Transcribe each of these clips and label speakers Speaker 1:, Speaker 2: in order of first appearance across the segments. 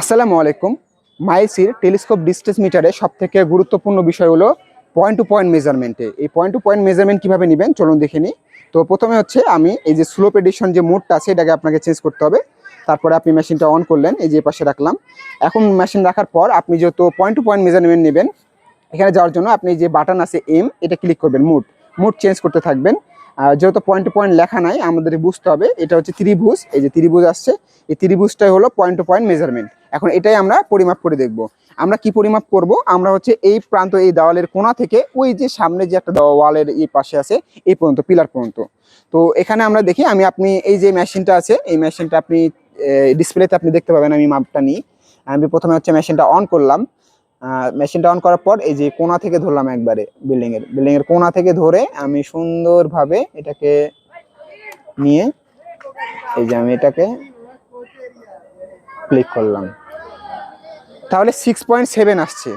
Speaker 1: আসসালামু আলাইকুম। মাইলসির telescope distance মিটারে সব থেকে গুরুত্বপূর্ণ বিষয় হলো পয়েন্ট টু পয়েন্ট মেজারমেন্টে এই পয়েন্ট টু পয়েন্ট মেজারমেন্ট কীভাবে নেবেন? চলুন দেখে নিই। তো প্রথমে হচ্ছে আমি এই যে স্লোপ এডিশন যে মোডটা আছে, এটাকে আপনাকে চেঞ্জ করতে হবে। তারপরে আপনি মেশিনটা অন করলেন, এই যে পাশে রাখলাম। এখন মেশিন রাখার পর আপনি যেহেতু পয়েন্ট টু পয়েন্ট মেজারমেন্ট নেবেন, এখানে যাওয়ার জন্য আপনি যে বাটন আছে এম এটা ক্লিক করবেন মুড মুড চেঞ্জ করতে থাকবেন। যেহেতু পয়েন্ট টু পয়েন্ট লেখা নাই আমাদের বুঝতে হবে, এটা হচ্ছে ত্রিভুজ, এই যে ত্রিভুজ আসছে, এই ত্রিভুজটাই হলো পয়েন্ট টু পয়েন্ট মেজারমেন্ট এখন এটাই আমরা পরিমাপ করে দেখব। আমরা কি পরিমাপ করব? আমরা হচ্ছে এই প্রান্ত, এই দেওয়ালের কোণা থেকে ওই যে সামনে যে একটা ওয়ালের এই পাশে আছে, এই পর্যন্ত, পিলার পর্যন্ত। তো এখানে আমরা দেখি, আমি আপনি, এই যে মেশিনটা আছে, এই মেশিনটা আপনি ডিসপ্লেতে আপনি দেখতে পাবেন, আমি মাপটা নিই। আমি প্রথমে হচ্ছে মেশিনটা অন করলাম। মেশিনটা অন করার পর এই যে কোনা থেকে ধরলাম একবারে বিল্ডিং এর বিল্ডিং এর কোণা থেকে ধরে আমি সুন্দরভাবে এটাকে নিয়ে এই যে আমি এটাকে ক্লিক করলাম। তাহলে সিক্স পয়েন্ট সেভেন আসছে।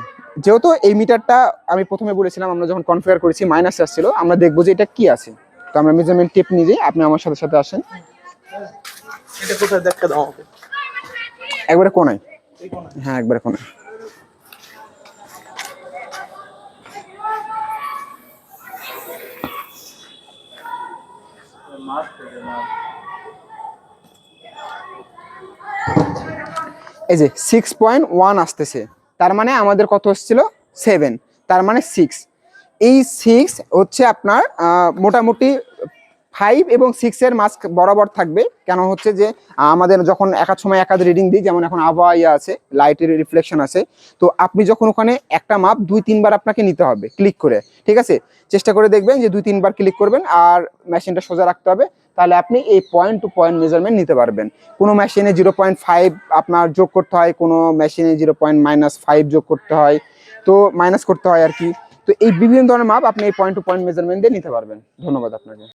Speaker 1: যেহেতু এই মিটারটা আমি প্রথমে বলেছিলাম আমরা যখন কনফিগার করেছি মাইনাস আসছিল আমরা দেখব যে এটা কি আছে। তো আমরা মেজারমেন্ট টিপ নিয়ে যাই আপনি আমার সাথে সাথে আসেন।
Speaker 2: এটা কোথায় দেখা দাও আমাকে।
Speaker 1: একবারে কোনায়? হ্যাঁ একবারে কোনায়। এই যে সিক্স পয়েন্ট ওয়ান আসতেছে। তার মানে আমাদের কত হচ্ছিল? সেভেন তার মানে সিক্স এই সিক্স হচ্ছে আপনার মোটামুটি ফাইভ এবং সিক্সের মাস্ক বরাবর থাকবে। কেন হচ্ছে যে, আমাদের যখন একাদ সময় একাদ রিডিং দিই, যেমন এখন আবহাওয়া ইয়ে আছে লাইটের রিফ্লেকশন আছে, তো আপনি যখন ওখানে একটা মাপ দুই, তিনবার আপনাকে নিতে হবে ক্লিক করে, ঠিক আছে? চেষ্টা করে দেখবেন যে দুই, তিনবার ক্লিক করবেন আর মেশিনটা সোজা রাখতে হবে, তাহলে আপনি এই পয়েন্ট টু পয়েন্ট মেজারমেন্ট নিতে পারবেন। কোনো মেশিনে জিরো পয়েন্ট ফাইভ আপনার যোগ করতে হয়, কোনো মেশিনে জিরো পয়েন্ট মাইনাস ফাইভ যোগ করতে হয়, তো মাইনাস করতে হয় আর কি। তো এই বিভিন্ন ধরনের মাপ আপনি এই পয়েন্ট টু পয়েন্ট মেজারমেন্ট দিয়ে নিতে পারবেন। ধন্যবাদ আপনাকে।